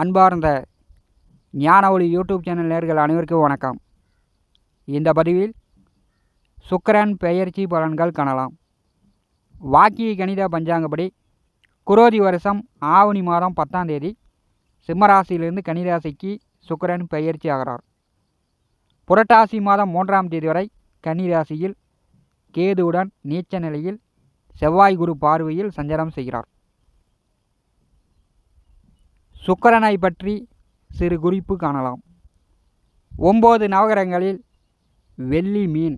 அன்பார்ந்த ஞான ஒளி யூடியூப் சேனல் நேர்கள் அனைவருக்கும் வணக்கம். இந்த பதிவில் சுக்கரன் பெயர்ச்சி பலன்கள் காணலாம். வாக்கிய கணித பஞ்சாங்கப்படி குரோதி வருஷம் ஆவணி மாதம் பத்தாம் தேதி சிம்மராசியிலிருந்து கன்னிராசிக்கு சுக்கரன் பெயர்ச்சி ஆகிறார். புரட்டாசி மாதம் மூன்றாம் தேதி வரை கன்னிராசியில் கேதுவுடன் நீச்ச நிலையில் செவ்வாய் குரு பார்வையில் சஞ்சாரம் செய்கிறார். சுக்கரனை பற்றி சிறு குறிப்பு காணலாம். ஒம்பது நவகரங்களில் வெள்ளி மீன்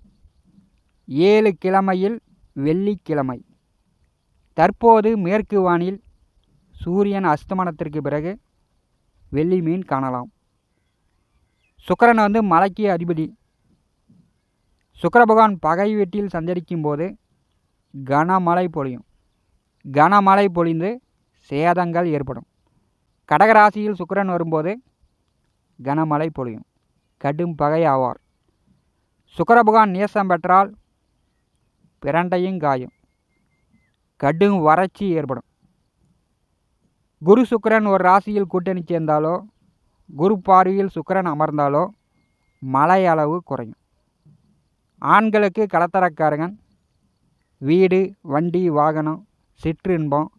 ஏழு கிழமையில் வெள்ளிக்கிழமை தற்போது மேற்கு வானில் சூரியன் அஸ்தமனத்திற்கு பிறகு வெள்ளி மீன் காணலாம். சுக்கரன் வந்து மலைக்கு அதிபதி. சுக்கர பகவான் பகை வீட்டில் சஞ்சரிக்கும் போது கனமழை பொழியும். கனமழை பொழிந்து சேதங்கள் ஏற்படும். கடகராசியில் சுக்கிரன் வரும்போது கனமழை பொழியும். கடும் பகை ஆவார். சுக்கிர நேசம் பெற்றால் பிரண்டையும் காயும். கடும் வறட்சி ஏற்படும். குரு சுக்கிரன் ஒரு ராசியில் கூட்டணி சேர்ந்தாலோ குரு பார்வையில் சுக்கரன் அமர்ந்தாலோ மழை அளவு குறையும். ஆண்களுக்கு கலத்தரக்காரகன். வீடு வண்டி வாகனம் சிற்றின்பம்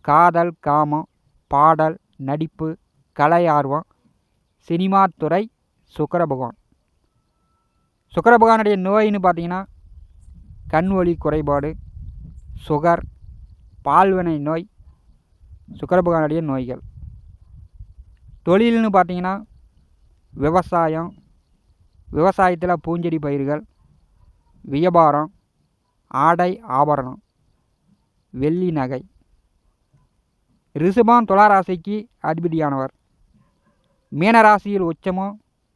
காதல் காமம் பாடல் நடிப்பு கலை ஆர்வம் சினிமா துறை சுக்கர பகவான் சுக்கர பகவானுடைய நோயின்னு பார்த்தீங்கன்னா கண் ஒளி குறைபாடு சுகர் பால்வினை நோய் சுக்கர பகவானுடைய நோய்கள். தொழில்னு பார்த்தீங்கன்னா விவசாயம் விவசாயத்தில் பூஞ்செடி பயிர்கள் வியாபாரம் ஆடை ஆபரணம் வெள்ளி நகை. ரிஷபம் துளாராசிக்கு அதிபதியானவர். மீனராசியில் உச்சமும்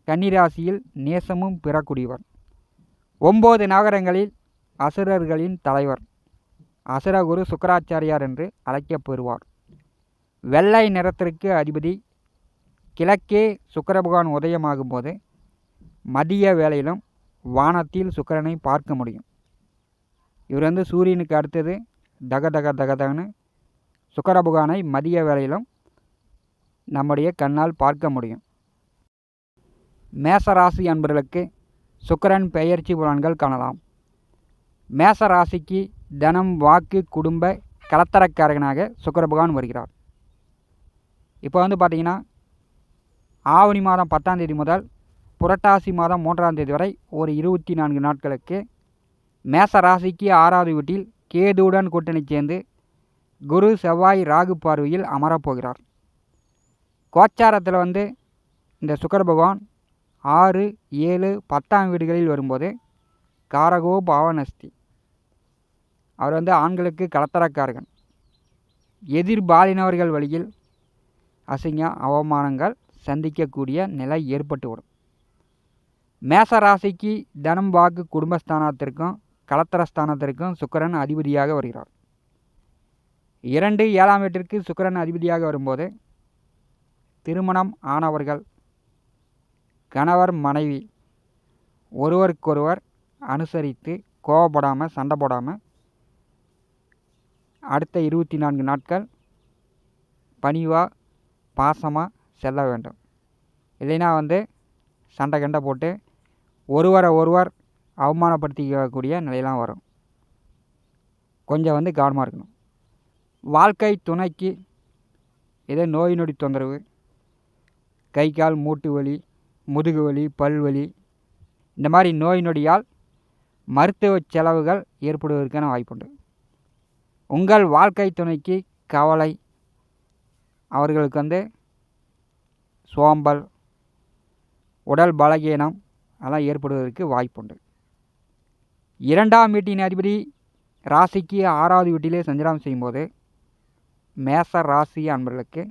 கன்னிராசியில் நேசமும் பெறக்கூடியவர் ஒம்பது நகரங்களில் அசுரர்களின் தலைவர். அசுரகுரு சுக்கராச்சாரியார் என்று அழைக்கப்பெறுவார். வெள்ளை நிறத்திற்கு அதிபதி. கிழக்கே சுக்கர பகவான் உதயமாகும் போது மதிய வேளையிலும் வானத்தில் சுக்கரனை பார்க்க முடியும். இவர் வந்து சூரியனுக்கு அடுத்தது தக தக தகதகன்னு சுக்கரபகவானை மதிய வேளையிலும் நம்முடைய கண்ணால் பார்க்க முடியும். மேசராசி அன்பர்களுக்கு சுக்கரன் பெயர்ச்சி புலன்கள் காணலாம். மேச ராசிக்கு தனம் வாக்கு குடும்ப கலத்தரக்காரகனாக சுக்கரபுகான் வருகிறார். இப்போ வந்து பார்த்திங்கன்னா ஆவணி மாதம் பத்தாம் தேதி முதல் புரட்டாசி மாதம் மூன்றாம் தேதி வரை ஒரு இருபத்தி நான்கு நாட்களுக்கு மேச ராசிக்கு ஆறாவது வீட்டில் கேதுவுடன் கூட்டணி சேர்ந்து குரு செவ்வாய் ராகு பார்வையில் அமரப்போகிறார். கோச்சாரத்தில் வந்து இந்த சுக்கர பகவான் ஆறு ஏழு பத்தாம் வீடுகளில் வரும்போது காரகோ பாவனஸ்தி. அவர் வந்து ஆண்களுக்கு கலத்தரக்காரகன். எதிர்பாலினவர்கள் வழியில் அசிங்க அவமானங்கள் சந்திக்கக்கூடிய நிலை ஏற்பட்டுவிடும் மேச ராசிக்கு தனம் வாக்கு குடும்பஸ்தானத்திற்கும் கலத்தரஸ்தானத்திற்கும் சுக்கரன் அதிபதியாக வருகிறார். இரண்டு ஏழாம் வீட்டிற்கு சுக்கரன் அதிபதியாக வரும்போது திருமணம் ஆனவர்கள் கணவர் மனைவி ஒருவருக்கொருவர் அனுசரித்து கோவப்படாமல் சண்டை போடாமல் அடுத்த இருபத்தி நான்கு நாட்கள் பணிவாக பாசமாக செல்ல வேண்டும். இல்லைன்னா வந்து சண்டை கண்டை போட்டு ஒருவரை ஒருவர் அவமானப்படுத்திக்கக்கூடிய நிலையெல்லாம் வரும். கொஞ்சம் வந்து கவனமாக இருக்கணும். வாழ்க்கை துணைக்கு ஏதோ நோய் நொடி தொந்தரவு. கை கால் மூட்டு வலி முதுகு வலி பல் வலி. இந்த மாதிரி நோய் நொடியால் மருத்துவ செலவுகள் ஏற்படுவதற்கான வாய்ப்புண்டு. உங்கள் வாழ்க்கை துணைக்கு கவலை. அவர்களுக்கு வந்து சோம்பல் உடல் பலகீனம் அதெல்லாம் ஏற்படுவதற்கு வாய்ப்புண்டு. இரண்டாம் வீட்டின் அதிபதி ராசிக்கு ஆறாவது வீட்டிலே சஞ்சாரம் செய்யும்போது மேச ராசி அன்பர்களுக்கு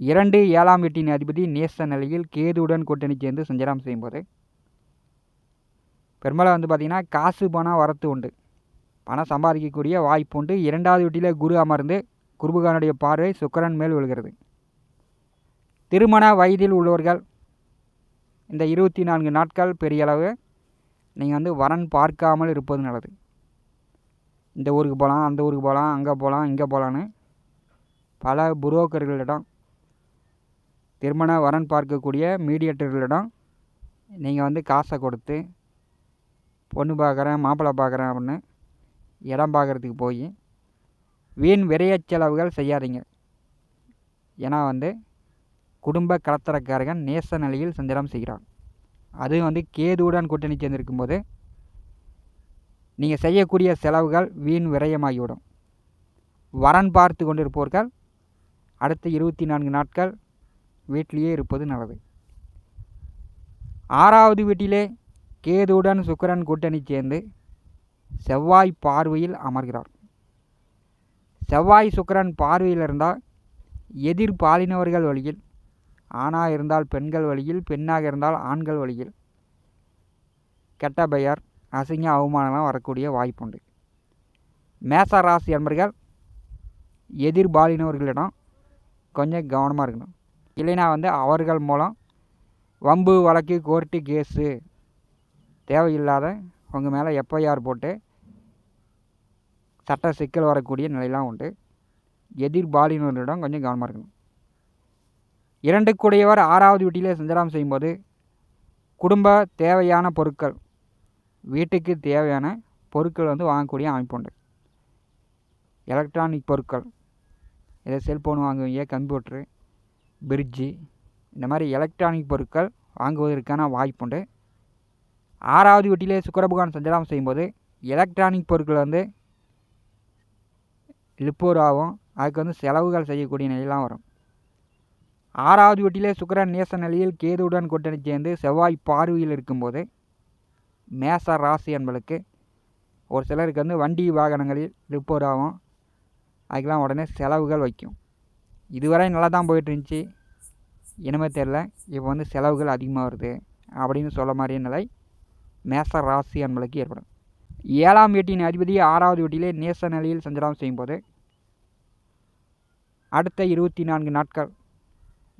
இரண்டு ஏழாம் வீட்டின் அதிபதி நேச நிலையில் கேதுவுடன் கூட்டணி சேர்ந்து சஞ்சாரம் செய்யும்போது பெரும்பாலும் வந்து பார்த்திங்கன்னா காசு பணம் வரத்து உண்டு. பணம் சம்பாதிக்கக்கூடிய வாய்ப்பு உண்டு. இரண்டாவது வீட்டில் குரு அமர்ந்து குருபுகானுடைய பார்வை சுக்கரன் மேல் விழுகிறது. திருமண வயதில் உள்ளவர்கள் இந்த இருபத்தி நான்கு நாட்கள் பெரிய அளவு நீங்கள் வந்து வரன் பார்க்காமல் இருப்பது நல்லது. இந்த ஊருக்கு போகலாம் அந்த ஊருக்கு போகலாம் அங்கே போகலாம் இங்கே போகலான்னு பல புரோக்கர்களிடம் திருமண வரன் பார்க்கக்கூடிய மீடியேட்டர்களிடம் நீங்கள் வந்து காசை கொடுத்து பொண்ணு பார்க்குறேன் மாப்பிள்ளை பார்க்குறேன் அப்படின்னு இடம் பார்க்குறதுக்கு போய் வீண் விரைய செலவுகள் செய்யாதீங்க. ஏன்னா வந்து குடும்ப கலத்தரக்காரகன் நேச நிலையில் சஞ்சாரம் செய்கிறான். அதுவும் வந்து கேதுவுடன் கூட்டணி சேர்ந்திருக்கும் போது நீங்கள் செய்யக்கூடிய செலவுகள் வீண் விரயமாகிவிடும். வரன் பார்த்து கொண்டிருப்பவர்கள் அடுத்த இருபத்தி நான்கு நாட்கள் வீட்டிலேயே இருப்பது நல்லது. ஆறாவது வீட்டிலே கேதுவுடன் சுக்கிரன் கூட்டணி சேர்ந்து செவ்வாய் பார்வையில் அமர்கிறார். செவ்வாய் சுக்கிரன் பார்வையில் இருந்தால் எதிர் பாலினவர்கள் வழியில் ஆணாக இருந்தால் பெண்கள் வழியில் பெண்ணாக இருந்தால் ஆண்கள் வழியில் கெட்ட பெயர் அசிங்க அவமானம்லாம் வரக்கூடிய வாய்ப்புண்டு. மேச ராசி என்பர்கள் எதிர் பாலினவர்களிடம் கொஞ்சம் கவனமாக இருக்கணும். இல்லைன்னா வந்து அவர்கள் மூலம் வம்பு வழக்கு கோர்ட்டு கேஸு தேவையில்லாத உங்கள் மேலே எஃப்ஐஆர் போட்டு சட்ட சிக்கல் வரக்கூடிய நிலையெல்லாம் உண்டு. எதிர் பாலினரிடம் கொஞ்சம் கவனமாக இருக்கணும். இரண்டுக்குடையவர் ஆறாவது வீட்டிலே சஞ்சலம் செய்யும்போது குடும்ப தேவையான பொருட்கள் வீட்டுக்கு தேவையான பொருட்கள் வந்து வாங்கக்கூடிய அமைப்பு உண்டு. எலக்ட்ரானிக் பொருட்கள் ஏதோ செல்ஃபோன் வாங்குவீங்க கம்ப்யூட்ரு பிரிட்ஜு இந்த மாதிரி எலக்ட்ரானிக் பொருட்கள் வாங்குவதற்கான வாய்ப்புண்டு ஆறாவது வீட்டிலே சுக்கரபகவான் சஞ்சலம் செய்யும்போது எலக்ட்ரானிக் பொருட்கள் வந்து லிப்போர் ஆகும் அதுக்கு வந்து செலவுகள் செய்யக்கூடிய நிலையெல்லாம் வரும். ஆறாவது வீட்டிலே சுக்கிரன் நேச நிலையில் கேதுவுடன் கூட்டணி சேர்ந்து செவ்வாய் பார்வையில் இருக்கும்போது மேச ராசி என்பளுக்கு ஒரு சிலருக்கு வந்து வண்டி வாகனங்களில் ரிப்போர் ஆகும் அதுக்கெலாம் உடனே செலவுகள் வைக்கும். இதுவரை நல்லா தான் போயிட்டு இருந்துச்சு தெரில இப்போ வந்து செலவுகள் அதிகமாக வருது. அப்படின்னு சொல்ல மாதிரியே நிலை மேச ராசி என்பளுக்கு ஏற்படும். ஏழாம் வீட்டின் அதிபதி ஆறாவது வீட்டிலே நேச நிலையில் சஞ்சாரம் செய்யும்போது அடுத்த இருபத்தி நான்கு நாட்கள்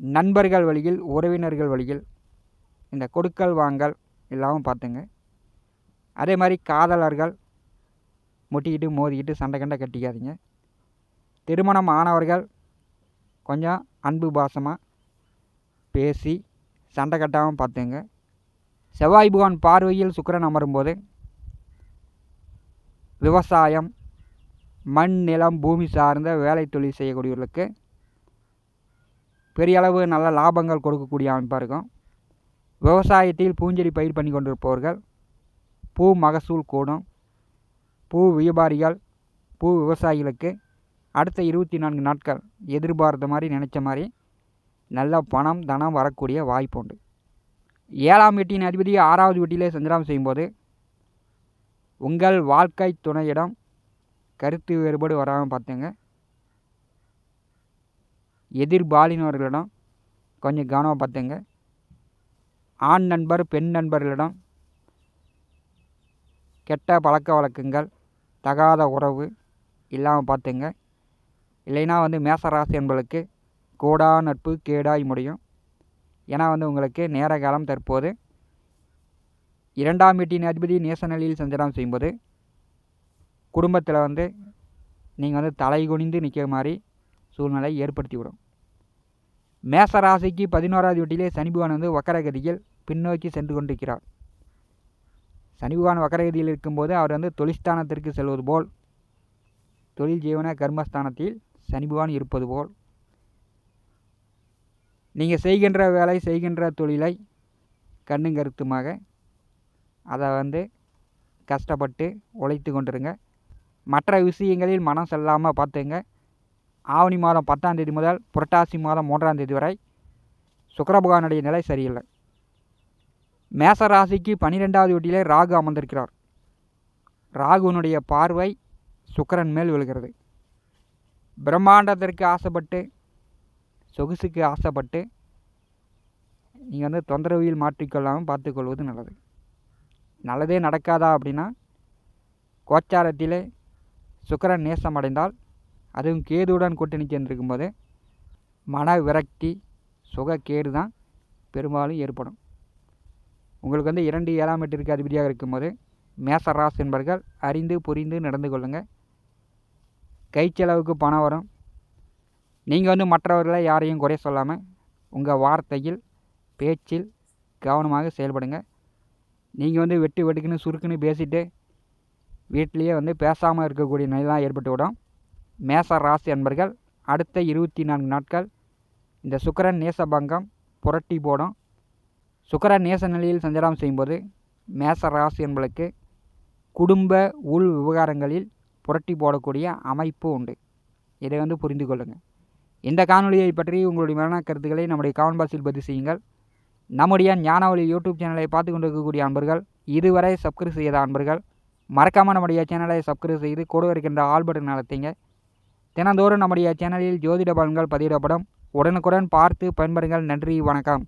நண்பர்கள் வழியில் உறவினர்கள் வழியில் இந்த கொடுக்கல் வாங்கல் இல்லாமல் பார்த்துங்க. அதே மாதிரி காதலர்கள் முட்டிக்கிட்டு மோதிக்கிட்டு சண்டை கண்டை கட்டிக்காதீங்க. திருமணம் ஆனவர்கள் கொஞ்சம் அன்பு பாசமாக பேசி சண்டை கட்டாமல் பார்த்துங்க. செவ்வாய் புகான் பார்வையில் சுக்கிரன் அமரும்போது விவசாயம் மண் நிலம் பூமி சார்ந்த வேலை தொழில் செய்யக்கூடியவர்களுக்கு பெரிய அளவு நல்ல லாபங்கள் கொடுக்கக்கூடிய அமைப்பாக இருக்கும். விவசாயத்தில் பூஞ்செடி பயிர் பண்ணி கொண்டிருப்பவர்கள் பூ மகசூல் கூடும். பூ வியாபாரிகள் பூ விவசாயிகளுக்கு அடுத்த இருபத்தி நான்கு நாட்கள் எதிர்பார்த்த மாதிரி நினச்ச மாதிரி நல்ல பணம் தனம் வரக்கூடிய வாய்ப்பு உண்டு. ஏழாம் வீட்டின் அதிபதி ஆறாவது வீட்டிலே சந்திராம் செய்யும்போது உங்கள் வாழ்க்கை துணையிடம் கருத்து வேறுபாடு வராமல் பார்த்துங்க. எதிர்பாலினவர்களிடம் கொஞ்சம் கவனமாக பார்த்துங்க. ஆண் நண்பர் பெண் நண்பர்களிடம் கெட்ட பழக்க வழக்கங்கள் தகாத உறவு இல்லாமல் பார்த்துங்க. இல்லைன்னா வந்து மேசராசி என்பளுக்கு கோடா நட்பு கேடாய் முடியும். ஏன்னா வந்து உங்களுக்கு நேர காலம் தற்போது இரண்டாம் வீட்டின் அதிபதி நேசநிலையில் சஞ்சாரம் செய்யும்போது குடும்பத்தில் வந்து நீங்கள் வந்து தலை குனிந்து நிற்கிற மாதிரி சூழ்நிலை ஏற்படுத்தி விடும் மேச ராசிக்கு பதினோராவது வீட்டிலே சனிபகவான் வந்து வக்கரகதியில் பின்னோக்கி சென்று கொண்டிருக்கிறார். சனிபகவான் வக்கரகதியில் இருக்கும்போது அவர் வந்து தொழிற்ஸ்தானத்திற்கு செல்வது போல் தொழில் ஜீவன கர்மஸ்தானத்தில் சனிபகவான் இருப்பது போல். நீங்கள் செய்கின்ற வேலை செய்கின்ற தொழிலை கண்ணும் கருத்துமாக அதை வந்து கஷ்டப்பட்டு உழைத்து கொண்டிருங்க. மற்ற விஷயங்களில் மனம் செல்லாமல் பார்த்துங்க. ஆவணி மாதம் பத்தாம் தேதி முதல் புரட்டாசி மாதம் மூன்றாம் தேதி வரை சுக்கரபகவானுடைய நிலை சரியில்லை. மேச ராசிக்கு பன்னிரெண்டாவது வீட்டிலே ராகு அமர்ந்திருக்கிறார். ராகுனுடைய பார்வை சுக்கரன் மேல் விழுகிறது. பிரம்மாண்டத்திற்கு ஆசைப்பட்டு சொகுசுக்கு ஆசைப்பட்டு நீங்கள் வந்து தொந்தரவில் மாற்றிக்கொள்ளாமல் பார்த்துக்கொள்வது நல்லது. நல்லதே நடக்காதா அப்படின்னா கோச்சாரத்திலே சுக்கரன் நேசம் அடைந்தால் அதுவும் கேதுவுடன் கூட்டணி சேர்ந்திருக்கும்போது மன விரக்தி சுகக்கேடு தான் பெரும்பாலும் ஏற்படும். உங்களுக்கு வந்து இரண்டு ஏழாம் எட்டிற்கு அதிபதியாக இருக்கும்போது மேசராஸ் என்பவர்கள் அறிந்து புரிந்து நடந்து கொள்ளுங்கள் கை செலவுக்கு பணம் வரும். நீங்கள் வந்து மற்றவர்களை யாரையும் குறை சொல்லாமல் உங்கள் வார்த்தையில் பேச்சில் கவனமாக செயல்படுங்க. நீங்கள் வந்து வெட்டு வெட்டுக்குன்னு சுருக்குன்னு பேசிட்டு வீட்டிலையே வந்து பேசாமல் இருக்கக்கூடிய நிலையெல்லாம் ஏற்பட்டு விடும். மேச ராசி அன்பர்கள் அடுத்த இருபத்தி நான்கு நாட்கள் இந்த சுக்கரன் நேசபங்கம் புரட்டி போடும். சுக்கரன் நேச நிலையில் சஞ்சாரம் செய்யும்போது மேச ராசி என்பளுக்கு குடும்ப உள் விவகாரங்களில் புரட்டி போடக்கூடிய அமைப்பு உண்டு. இதை வந்து புரிந்து கொள்ளுங்கள் இந்த காணொலியை பற்றி உங்களுடைய மரண கருத்துக்களை நம்முடைய கமெண்ட் பாக்ஸில் பதிவு செய்யுங்கள். நம்முடைய ஞானவழி யூடியூப் சேனலை பார்த்து கொண்டிருக்கக்கூடிய அன்பர்கள் இதுவரை சப்ஸ்கிரைப் செய்யாத அன்பர்கள் மறக்காமல் நம்முடைய சேனலை சப்ஸ்கிரைப் செய்து கூட இருக்கின்ற ஆல் பட்டன் தினந்தோறும் நம்முடைய சேனலில் ஜோதிட பலன்கள் பதிவிடப்படும். உடனுக்குடன் பார்த்து பயன்பெறுங்கள். நன்றி வணக்கம்.